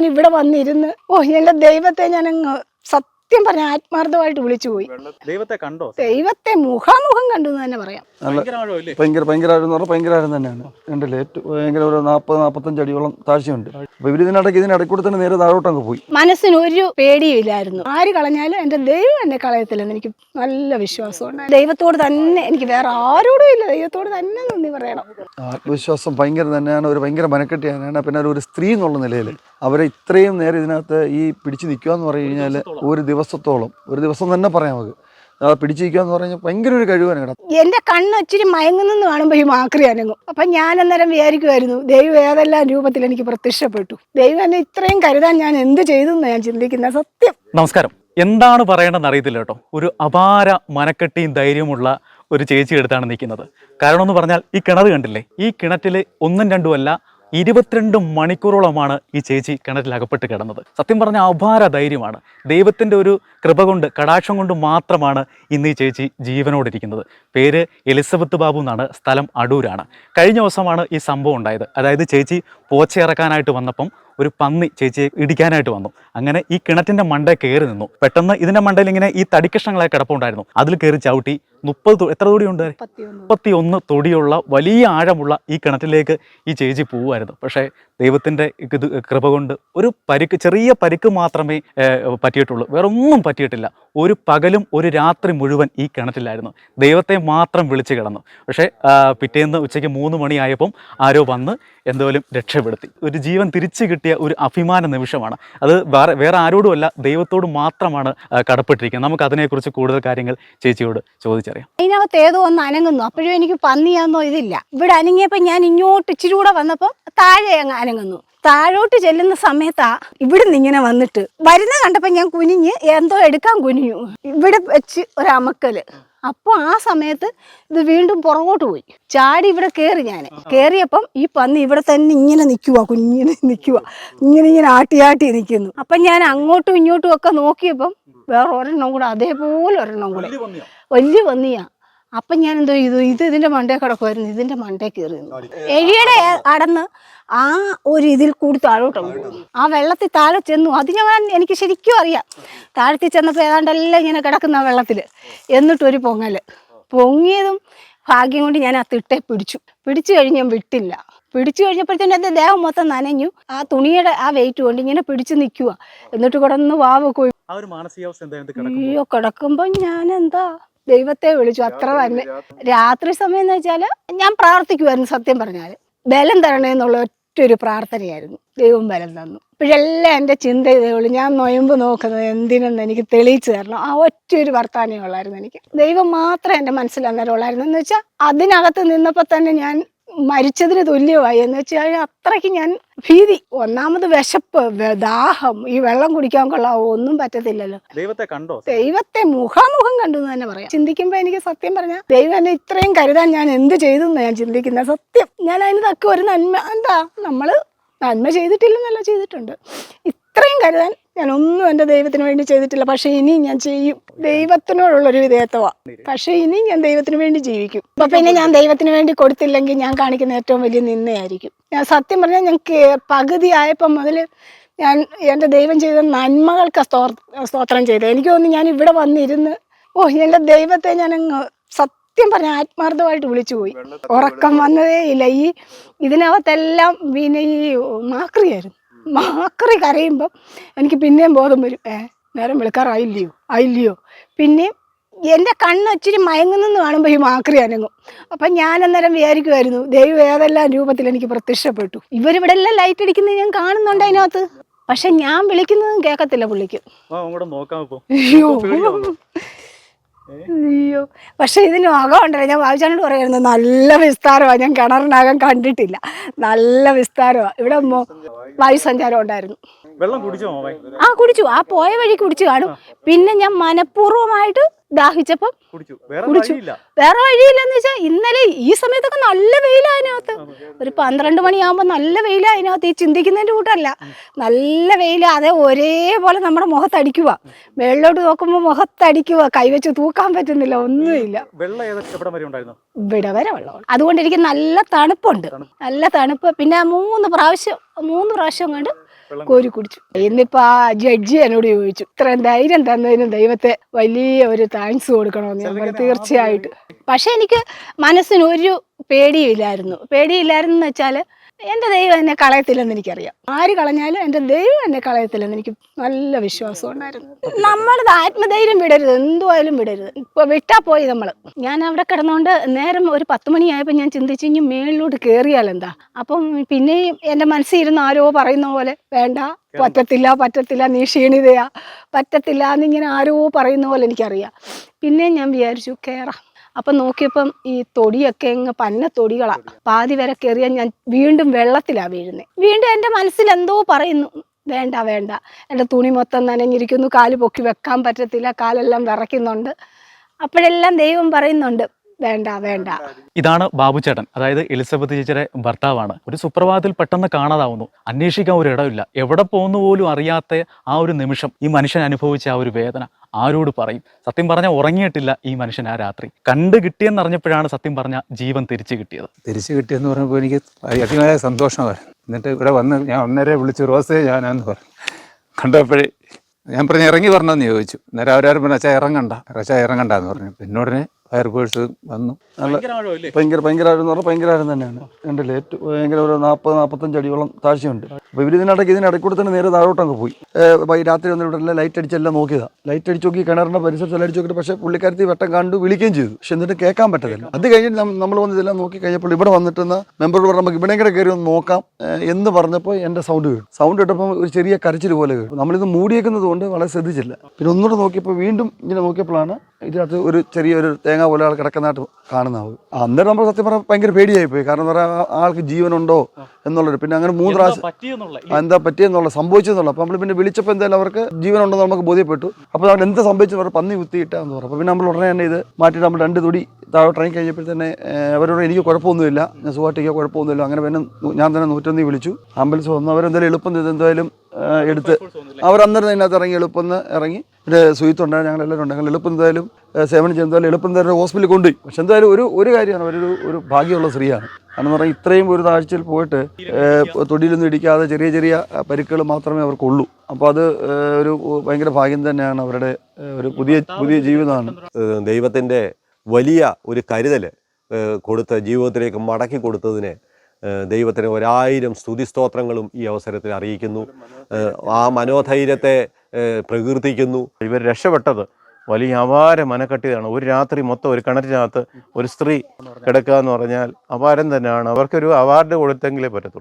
ഞാൻ ഇവിടെ വന്നിരുന്ന് ഓ എന്റെ ദൈവത്തെ ഞാൻ അങ്ങ് സത്യം പറഞ്ഞ ആത്മാർത്ഥമായിട്ട് വിളിച്ചു പോയി. ദൈവത്തെ കണ്ടോ? ദൈവത്തെ മുഖാമുഖം കണ്ടു എന്ന് തന്നെ പറയാം. ഭയങ്കര ഭയങ്കര ഭയങ്കര ആഴം എന്ന് പറഞ്ഞാൽ ഭയങ്കര ആഴം തന്നെയാണ്. ഏറ്റവും ഭയങ്കര ഒരു നാൽപ്പത് നാൽപ്പത്തഞ്ച് അടിയോളം താഴ്ചയുണ്ട്. ഇതിനിടയ്ക്ക് ഇതിനിടയ്ക്ക് കൂടെ തന്നെ നേരെ താഴോട്ടങ്ങ് പോയി. മനസ്സിന് ഒരു പേടിയില്ലായിരുന്നു ആര് കളഞ്ഞാലും എന്റെ ദൈവം എന്നെ കളയത്തില്ലെന്ന് എനിക്ക് നല്ല വിശ്വാസമുണ്ട് ദൈവത്തോട് തന്നെ എനിക്ക് വേറെ ആരോടും ഇല്ല. ദൈവത്തോട് തന്നെ നന്ദി പറയണം. ആത്മവിശ്വാസം ഭയങ്കര തന്നെയാണ്. ഒരു ഭയങ്കര മനക്കെട്ടിയാണ്. പിന്നെ ഒരു സ്ത്രീ എന്നുള്ള നിലയിൽ അവരെ ഇത്രയും നേരം ഇതിനകത്ത് ഈ പിടിച്ചു നിൽക്കുക എന്ന് പറഞ്ഞു കഴിഞ്ഞാൽ ഒരു ദിവസത്തോളം. ഒരു ദിവസം തന്നെ പറയാം നമുക്ക്. പിടിച്ചു നിൽക്കുക എന്ന് പറഞ്ഞാൽ ഭയങ്കര ഒരു കഴിവാണ് കേട്ടോ. എന്റെ കണ്ണ് ഇച്ചിരി മയങ്ങുന്നെന്ന് കാണുമ്പോൾ ഈ മാക്രി അനങ്ങും. അപ്പം ഞാൻ അന്നേരം വിചാരിക്കുമായിരുന്നു ദൈവം ഏതെല്ലാം രൂപത്തിൽ എനിക്ക് പ്രത്യക്ഷപ്പെട്ടു. ദൈവം എന്നെ ഇത്രയും കരുതാൻ ഞാൻ എന്ത് ചെയ്തു എന്ന് ഞാൻ ചിന്തിക്കുന്ന സത്യം. നമസ്കാരം. എന്താണ് പറയേണ്ടതെന്ന് അറിയത്തില്ല കേട്ടോ. ഒരു അപാര മനക്കെട്ടിയും ധൈര്യമുള്ള ഒരു ചേച്ചി എടുത്താണ് നിൽക്കുന്നത്. കാരണം എന്ന് പറഞ്ഞാൽ ഈ കിണർ കണ്ടില്ലേ? ഈ കിണറ്റിൽ ഒന്നും രണ്ടും അല്ല ഇരുപത്തിരണ്ട് മണിക്കൂറോളമാണ് ഈ ചേച്ചി കിണറ്റിൽ അകപ്പെട്ട് കിടന്നത്. സത്യം പറഞ്ഞ അപാര ധൈര്യമാണ്. ദൈവത്തിന്റെ ഒരു കൃപ കൊണ്ട് കടാക്ഷം കൊണ്ട് മാത്രമാണ് ഇന്ന് ഈ ചേച്ചി ജീവനോടിരിക്കുന്നത്. പേര് എലിസബത്ത് ബാബു എന്നാണ് സ്ഥലം അടൂരാണ്. കഴിഞ്ഞ ദിവസമാണ് ഈ സംഭവം ഉണ്ടായത്. അതായത് ചേച്ചി പോച്ചയിറക്കാനായിട്ട് വന്നപ്പം ഒരു പന്നി ചേച്ചിയെ ഇടിക്കാനായിട്ട് വന്നു. അങ്ങനെ ഈ കിണറ്റിന്റെ മണ്ടേ കയറി നിന്നു. പെട്ടെന്ന് ഇതിന്റെ മണ്ടയിൽ ഇങ്ങനെ ഈ തടിക്കഷ്ണങ്ങളെ കിടപ്പുണ്ടായിരുന്നു. അതിൽ കയറി ചവിട്ടി മുപ്പത് എത്ര തൊടിയുണ്ട്? മുപ്പത്തി ഒന്ന് തൊടിയുള്ള വലിയ ആഴമുള്ള ഈ കിണറ്റിലേക്ക് ഈ ചേച്ചി പോവുമായിരുന്നു. പക്ഷേ ദൈവത്തിന്റെ ഇത് കൃപ കൊണ്ട് ഒരു പരിക്ക് ചെറിയ പരിക്ക് മാത്രമേ പറ്റിയിട്ടുള്ളൂ. വേറെ ഒന്നും പറ്റിയിട്ടില്ല. ഒരു പകലും ഒരു രാത്രി മുഴുവൻ ഈ കിണറ്റിലായിരുന്നു. ദൈവത്തെ മാത്രം വിളിച്ച് കിടന്നു. പക്ഷേ പിറ്റേന്ന് ഉച്ചയ്ക്ക് മൂന്ന് മണിയായപ്പം ആരോ വന്ന് എന്തോലും രക്ഷപ്പെടുത്തി. ഒരു ജീവൻ തിരിച്ചു കിട്ടിയ ഒരു അഭിമാന നിമിഷമാണ്. അത് വേറെ വേറെ ആരോടുമല്ല ദൈവത്തോട് മാത്രമാണ് കടപ്പെട്ടിരിക്കുന്നത്. നമുക്ക് അതിനെക്കുറിച്ച് കൂടുതൽ കാര്യങ്ങൾ ചേച്ചിയോട് ചോദിച്ചറിയാം. അതിനകത്ത് ഏതോ ഒന്ന് അനങ്ങുന്നു. അപ്പോഴും എനിക്ക് പന്നിയാന്നോ ഇതില്ല. ഇവിടെ അനങ്ങിയപ്പോൾ ഞാൻ ഇങ്ങോട്ട് ഇച്ചിരി കൂടെ വന്നപ്പോൾ താഴെ അങ്ങ് അനങ്ങുന്നു. താഴോട്ട് ചെല്ലുന്ന സമയത്താ ഇവിടുന്ന് ഇങ്ങനെ വന്നിട്ട് വരുന്ന കണ്ടപ്പോൾ ഞാൻ കുനിഞ്ഞ് എന്തോ എടുക്കാൻ കുനിഞ്ഞു. ഇവിടെ വെച്ച് ഒരമക്കൽ. അപ്പോൾ ആ സമയത്ത് ഇത് വീണ്ടും പുറകോട്ട് പോയി. ചാടി ഇവിടെ കയറി ഞാൻ കയറിയപ്പം ഈ പന്നി ഇവിടെ തന്നെ ഇങ്ങനെ നിൽക്കുക കുഞ്ഞിനെ നിൽക്കുക ഇങ്ങനെ ഇങ്ങനെ ആട്ടിയാട്ടി ആട്ടി നിൽക്കുന്നു അപ്പം ഞാൻ അങ്ങോട്ടും ഇങ്ങോട്ടും ഒക്കെ നോക്കിയപ്പം വേറെ ഒരെണ്ണം കൂടെ അതേപോലെ ഒരെണ്ണം കൂടെ. വലിയ പന്നിയാ. അപ്പം ഞാൻ എന്തോ ചെയ്തു? ഇത് ഇതിന്റെ മണ്ടേ കിടക്കുമായിരുന്നു ഇതിന്റെ മണ്ടേ കയറി നിന്നു. എലിയുടെ അടന്ന് ആ ഒരു ഇതിൽ കൂടി താഴോട്ട് ആ വെള്ളത്തിൽ താഴെ ചെന്നു. അത് ഞാൻ എനിക്ക് ശരിക്കും അറിയാം. താഴത്തിൽ ചെന്നപ്പോൾ ഏതാണ്ടെല്ലാം ഇങ്ങനെ കിടക്കുന്ന വെള്ളത്തിൽ എന്നിട്ടൊരു പൊങ്ങൽ. പൊങ്ങിയതും ഭാഗ്യം കൊണ്ട് ഞാൻ ആ തിട്ടെ പിടിച്ചു. പിടിച്ചു കഴിഞ്ഞ് ഞാൻ വിട്ടില്ല. പിടിച്ചു കഴിഞ്ഞപ്പോഴത്തേനും എന്റെ ദേഹം മൊത്തം നനഞ്ഞു. ആ തുണിയുടെ ആ വെയിറ്റ് കൊണ്ട് ഇങ്ങനെ പിടിച്ചു നിൽക്കുക എന്നിട്ട് കിടന്ന് വാവ് കൊയ്യോ ആ ഒരു മാനസികാവസ്ഥ എന്തായിരുന്നു അയ്യോ കിടക്കുമ്പോ ഞാൻ എന്താ ദൈവത്തെ വിളിച്ചു. അത്ര തന്നെ. രാത്രി. സമയം എന്ന് വെച്ചാൽ ഞാൻ പ്രാർത്ഥിക്കുമായിരുന്നു സത്യം പറഞ്ഞാൽ. ബലം തരണേ എന്നുള്ള ഒറ്റ ഒരു പ്രാർത്ഥനയായിരുന്നു. ദൈവം ബലം തന്നു. ഇപ്പോഴെല്ലാം എന്റെ ചിന്ത ഇതേ ഉള്ളൂ. ഞാൻ നൊയമ്പ് നോക്കുന്നത് എന്തിനെന്ന് എനിക്ക് തെളിയിച്ചു തരണം. ആ ഒറ്റ ഒരു വർത്താനേ ഉള്ളായിരുന്നു എനിക്ക്. ദൈവം മാത്രമേ എന്റെ മനസ്സിൽ അന്നേരം ഉള്ളായിരുന്നു. എന്ന് വെച്ചാൽ അതിനകത്ത് നിന്നപ്പോൾ തന്നെ ഞാൻ മരിച്ചതിന് തുല്യമായി. എന്ന് വെച്ചാൽ അത്രയ്ക്ക് ഞാൻ ഭീതി. ഒന്നാമത് വിശപ്പ് ദാഹം ഈ വെള്ളം കുടിക്കാൻ കൊള്ളാവോ ഒന്നും പറ്റത്തില്ലല്ലോ. ദൈവത്തെ കണ്ടോ? ദൈവത്തെ മുഖാമുഖം കണ്ടു എന്ന് തന്നെ പറയാം. ചിന്തിക്കുമ്പോൾ എനിക്ക് സത്യം പറഞ്ഞാൽ ദൈവം എന്നെ ഇത്രയും കരുതാൻ ഞാൻ എന്ത് ചെയ്തു എന്ന് ഞാൻ ചിന്തിക്കുന്ന. സത്യം. ഞാൻ അതിന് തക്ക ഒരു നന്മ. എന്താ? നമ്മൾ നന്മ ചെയ്തിട്ടില്ലെന്നല്ല ചെയ്തിട്ടുണ്ട്. കരുതാൻ ഞാൻ ഒന്നും എന്റെ ദൈവത്തിന് വേണ്ടി ചെയ്തിട്ടില്ല. പക്ഷേ ഇനി ഞാൻ ചെയ്യും. ദൈവത്തിനോടുള്ളൊരു വിധേയത്വമാണ് പക്ഷേ ഇനി ഞാൻ ദൈവത്തിന് വേണ്ടി ജീവിക്കും. അപ്പൊ പിന്നെ ഞാൻ ദൈവത്തിന് വേണ്ടി കൊടുത്തില്ലെങ്കിൽ ഞാൻ കാണിക്കുന്ന ഏറ്റവും വലിയ നിന്നയായിരിക്കും ഞാൻ സത്യം പറഞ്ഞാൽ ഞാൻ പകുതി ആയപ്പം മുതൽ ഞാൻ എന്റെ ദൈവം ചെയ്ത നന്മകൾക്ക് സ്തോത്രം ചെയ്തത്. എനിക്ക് തോന്നുന്നു ഞാൻ ഇവിടെ വന്നിരുന്ന് ഓ എന്റെ ദൈവത്തെ ഞാൻ സത്യം പറഞ്ഞ ആത്മാർത്ഥമായിട്ട് വിളിച്ചു പോയി. ഉറക്കം വന്നതേ ഇല്ല ഈ ഇതിനകത്തെല്ലാം പിന്നെ ഈ മാക്രിയായിരുന്നു. മാക്രി കരയുമ്പം എനിക്ക് പിന്നെയും ബോധം വരും. ഏ നേരം വിളിക്കാറായില്ലയോ ആയില്ലയോ? പിന്നെയും എന്റെ കണ്ണ് ഇച്ചിരി മയങ്ങുന്നെന്ന് കാണുമ്പോൾ ഈ മാക്രി അനങ്ങും. അപ്പം ഞാൻ അന്നേരം വിചാരിക്കുമായിരുന്നു ദൈവം ഏതെല്ലാം രൂപത്തിൽ എനിക്ക് പ്രത്യക്ഷപ്പെട്ടു? ഇവരിവിടെ എല്ലാം ലൈറ്റ് അടിക്കുന്നത് ഞാൻ കാണുന്നുണ്ട് അതിനകത്ത്? പക്ഷെ ഞാൻ വിളിക്കുന്നതും കേൾക്കത്തില്ല പുള്ളിക്ക്. അയ്യോ? അയ്യോ. പക്ഷെ ഇതിന് അകം ഉണ്ടല്ലോ ഞാൻ വായിച്ചാണ്ട് പറയുന്നത് നല്ല വിസ്താരമാണ് ഞാൻ കിണറിനകം കണ്ടിട്ടില്ല. നല്ല വിസ്താരമാണ് ഇവിടെ വായു സഞ്ചാരം ഉണ്ടായിരുന്നു. വെള്ളം കുടിച്ചോ ആ കുടിച്ചു. ആ പോയ വഴി കുടിച്ചു കാണും. പിന്നെ ഞാൻ മനഃപൂർവമായിട്ട് ദാഹിച്ചപ്പം കുടിച്ചു. വേറെ വഴിയില്ലെന്ന് വെച്ചാൽ ഇന്നലെ ഈ സമയത്തൊക്കെ നല്ല വെയിലാണ് അതിനകത്ത്. ഒരു പന്ത്രണ്ട് മണിയാകുമ്പോൾ നല്ല വെയിലാണ് അതിനകത്ത്. ഈ ചിന്തിക്കുന്നതിന്റെ കൂട്ടല്ല. നല്ല വെയിൽ അതേ ഒരേപോലെ നമ്മുടെ മുഖത്തടിക്കുക വെള്ളോട്ട് നോക്കുമ്പോൾ മുഖത്തടിക്കുക കൈവച്ച് തൂക്കാൻ പറ്റുന്നില്ല. ഒന്നുമില്ല. ഇവിടെ വരെ വെള്ളം അതുകൊണ്ട് എനിക്ക് നല്ല തണുപ്പുണ്ട്. നല്ല തണുപ്പ്. പിന്നെ മൂന്ന് പ്രാവശ്യം മൂന്ന് പ്രാവശ്യം കൊണ്ട് കോരി കുടിച്ചു? ഇന്നിപ്പോ ആ ജഡ്ജി എന്നോട് ചോദിച്ചു ഇത്രയും ധൈര്യം തന്നതിന് ദൈവത്തെ വലിയ ഒരു താങ്ക്സ് കൊടുക്കണമെന്ന് പറഞ്ഞു തീർച്ചയായിട്ടും. പക്ഷെ എനിക്ക് മനസ്സിന് ഒരു പേടിയില്ലായിരുന്നു പേടിയില്ലായിരുന്നു എന്ന് വെച്ചാൽ എന്റെ ദൈവം എന്നെ കളയത്തില്ലെന്ന് എനിക്കറിയാം. ആര് കളഞ്ഞാലും എന്റെ ദൈവം എന്നെ കളയത്തില്ലെന്ന് എനിക്ക് നല്ല വിശ്വാസം ഉണ്ടായിരുന്നു. നമ്മളത് ആത്മധൈര്യം വിടരുത് എന്തുമായാലും വിടരുത്. ഇപ്പോൾ വിട്ടാ പോയി നമ്മൾ ഞാൻ അവിടെ കിടന്നുകൊണ്ട് നേരം ഒരു പത്ത് മണിയായപ്പോൾ ഞാൻ ചിന്തിച്ചു ഇനി മേളിലോട്ട് കയറിയാൽ എന്താ? അപ്പം പിന്നെയും എന്റെ മനസ്സിൽ ഇരുന്ന് ആരോ പറയുന്ന പോലെ വേണ്ട പറ്റത്തില്ല പറ്റത്തില്ല നീ ക്ഷീണിതയാ പറ്റത്തില്ല എന്നിങ്ങനെ ആരോ പറയുന്ന പോലെ എനിക്കറിയാം. പിന്നെ ഞാൻ വിചാരിച്ചു കയറാം അപ്പം നോക്കിയപ്പം ഈ തൊടിയൊക്കെ അങ്ങ് പന്ന തൊടികളാ. പാതി വരെ കയറിയാൽ ഞാൻ വീണ്ടും വെള്ളത്തിലാ വീഴുന്നത് വീണ്ടും എന്റെ മനസ്സിൽ എന്തോ പറയുന്നു. വേണ്ട വേണ്ട. എന്റെ തുണി മൊത്തം നനഞ്ഞിരിക്കുന്നു. കാൽ പൊക്കി വെക്കാൻ പറ്റത്തില്ല. കാലെല്ലാം വിറയ്ക്കുന്നുണ്ട്. അപ്പോഴെല്ലാം ദൈവം പറയുന്നുണ്ട് വേണ്ട വേണ്ട. ഇതാണ് ബാബുചേട്ടൻ അതായത് എലിസബത്ത് ചേച്ചിയുടെ ഭർത്താവാണ്. ഒരു സുപ്രഭാതത്തിൽ പെട്ടെന്ന് കാണാതാവുന്നു. അന്വേഷിക്കാൻ ഒരു ഇടമില്ല എവിടെ പോകുന്നു പോലും അറിയാത്ത ആ ഒരു നിമിഷം ഈ മനുഷ്യൻ അനുഭവിച്ച ആ ഒരു വേദന ആരോട് പറയും? സത്യം പറഞ്ഞാൽ ഉറങ്ങിയിട്ടില്ല ഈ മനുഷ്യൻ ആ രാത്രി. കണ്ടു കിട്ടിയെന്നറിഞ്ഞപ്പോഴാണ് സത്യം പറഞ്ഞ ജീവൻ തിരിച്ചു കിട്ടിയത്. തിരിച്ചു കിട്ടിയെന്ന് പറഞ്ഞപ്പോൾ എനിക്ക് അതിയായ സന്തോഷമായിരുന്നു എന്നിട്ട് ഇവിടെ വന്ന് ഞാൻ ഒന്നേരെ വിളിച്ചു റോസേ ഞാനാന്ന് പറഞ്ഞു. കണ്ടപ്പോഴേ ഞാൻ പറഞ്ഞു ഇറങ്ങി പറഞ്ഞെന്ന് ചോദിച്ചു. അന്നേരം അവരാരും പറഞ്ഞു അച്ഛാ ഇറങ്ങണ്ട. അച്ഛാ ഇറങ്ങണ്ടെന്ന് പറഞ്ഞു. പിന്നെ ഉടനെ ഫയർഫോഴ്സ് വന്നു. നല്ല ഭയങ്കര ഭയങ്കര ആഴം എന്ന് പറഞ്ഞാൽ ഭയങ്കര ആഴം തന്നെയാണ്. കണ്ടില്ലേ ഏറ്റവും ഭയങ്കര ഒരു നാൽപ്പത് നാൽപ്പത്തഞ്ച് അടിയോളം താഴ്ചയുണ്ട്. അപ്പോൾ ഇവർ ഇതിനിടയ്ക്ക് ഇതിനിടയ്ക്കൂടെ തന്നെ നേരെ താഴോട്ടങ്ങ് പോയി. വൈ- രാത്രി വന്നിട്ട് എല്ലാം ലൈറ്റ് അടിച്ചെല്ലാം നോക്കിയതാണ് ലൈറ്റ് അടിച്ച് നോക്കി കിണറിന്റെ പരിസരത്തെല്ലാം അടിച്ച് നോക്കിയിട്ട് പക്ഷേ പുള്ളിക്കാരത്തി വെട്ടം കണ്ടു വിളിക്കുകയും ചെയ്തു. പക്ഷെ എന്നിട്ട് കേൾക്കാൻ പറ്റത്തില്ല. അത് കഴിഞ്ഞിട്ട് നമ്മൾ വന്ന് ഇതെല്ലാം നോക്കി കഴിഞ്ഞപ്പോൾ ഇവിടെ വന്നിട്ട് മെമ്പറോട് പറഞ്ഞു നമുക്ക് ഇവിടെ കൂടെ കയറി ഒന്ന് നോക്കാം എന്ന് പറഞ്ഞപ്പോൾ എന്റെ സൗണ്ട് കേട്ടു. സൗണ്ട് കേട്ടപ്പോൾ ഒരു ചെറിയ കരച്ചിൽ പോലെ കേട്ടു. നമ്മളിത് മൂടിയേക്കുന്നത് കൊണ്ട് വളരെ ശ്രദ്ധിച്ചില്ല. പിന്നെ ഒന്നുകൂടെ നോക്കിയപ്പോൾ വീണ്ടും ഇങ്ങനെ നോക്കിയപ്പോഴാണ് ഇതിനകത്ത് ഒരു ചെറിയൊരു തേങ്ങ പോലെ ആൾ കിടക്കുന്നതായിട്ട് കാണുന്നത് അന്നേരം നമ്മൾ സത്യം പറഞ്ഞാൽ ഭയങ്കര പേടിയായി പോയി കാരണം എന്താ പറയുക ആ ആൾക്ക് ജീവനുണ്ടോ എന്നുള്ളത് പിന്നെ അങ്ങനെ മൂന്ന് പ്രാവശ്യം എന്താ പറ്റിയെന്നുള്ള സംഭവിച്ചെന്നുള്ള. അപ്പം നമ്മൾ പിന്നെ വിളിച്ചപ്പോൾ എന്തായാലും അവർക്ക് ജീവനുണ്ടെന്ന് നമുക്ക് ബോധ്യപ്പെട്ടു. അപ്പോൾ നമ്മൾ എന്താ സംഭവിച്ചു പറഞ്ഞു പന്നി കുത്തിയിട്ടാന്ന് പറഞ്ഞു. അപ്പോൾ പിന്നെ നമ്മൾ ഉടനെ തന്നെ ഇത് മാറ്റിയിട്ട് നമ്മൾ രണ്ട് തുടി താഴോട്ട് ഇറങ്ങി കഴിഞ്ഞപ്പോൾ തന്നെ അവരോട് എനിക്ക് കുഴപ്പമൊന്നുമില്ല. ഞാൻ സുഖമായിട്ടിരിക്കുക കുഴപ്പമൊന്നുമില്ല. അങ്ങനെ പിന്നെ ഞാൻ തന്നെ നൂറ്റൊന്നി വിളിച്ചു. ആംബുലൻസ് വന്നു. അവരെന്തായാലും എളുപ്പം ചെയ്ത്. എന്തായാലും എടുത്ത് അവർ അന്നേരം അതിനകത്ത് ഇറങ്ങി എളുപ്പം ഇറങ്ങി. പിന്നെ സുഹൃത്തുണ്ടായിരുന്നു ഞങ്ങൾ എല്ലാവരും ഉണ്ട്. ഞങ്ങൾ എളുപ്പം എന്തായാലും സേവനം ചെയ്യുന്നതായാലും എളുപ്പം എന്തായാലും ഹോസ്പിറ്റലിൽ കൊണ്ടുപോയി. പക്ഷെ എന്തായാലും ഒരു ഒരു കാര്യമാണ് അവരൊരു ഒരു ഭാഗ്യമുള്ള സ്ത്രീയാണ്. കാരണം പറഞ്ഞാൽ ഇത്രയും ഒരു താഴ്ചയിൽ പോയിട്ട് തൊടിയിലൊന്നും ഇടിക്കാതെ ചെറിയ ചെറിയ പരിക്കുകൾ മാത്രമേ അവർക്കുള്ളൂ അപ്പോൾ അത് ഒരു ഭയങ്കര ഭാഗ്യം തന്നെയാണ് അവരുടെ ഒരു പുതിയ പുതിയ ജീവിതമാണ്. ദൈവത്തിന്റെ ദൈവത്തിന്റെ വലിയ ഒരു കരുതൽ കൊടുത്ത് ജീവിതത്തിലേക്ക് മടക്കി കൊടുത്തതിന് ദൈവത്തിന് ഒരായിരം സ്തുതി സ്തോത്രങ്ങളും ഈ അവസരത്തിൽ അറിയിക്കുന്നു. ആ മനോധൈര്യത്തെ പ്രകീർത്തിക്കുന്നു. ഇവർ രക്ഷപ്പെട്ടത് വലിയ അപാര മനക്കട്ടിയാണ് ഒരു രാത്രി മൊത്തം ഒരു കിണറ്റിനകത്ത് ഒരു സ്ത്രീ കിടക്കുക എന്ന് പറഞ്ഞാൽ അപാരം തന്നെയാണ്. അവർക്കൊരു അവാർഡ് കൊടുത്തെങ്കിലേ പറ്റത്തുള്ളൂ.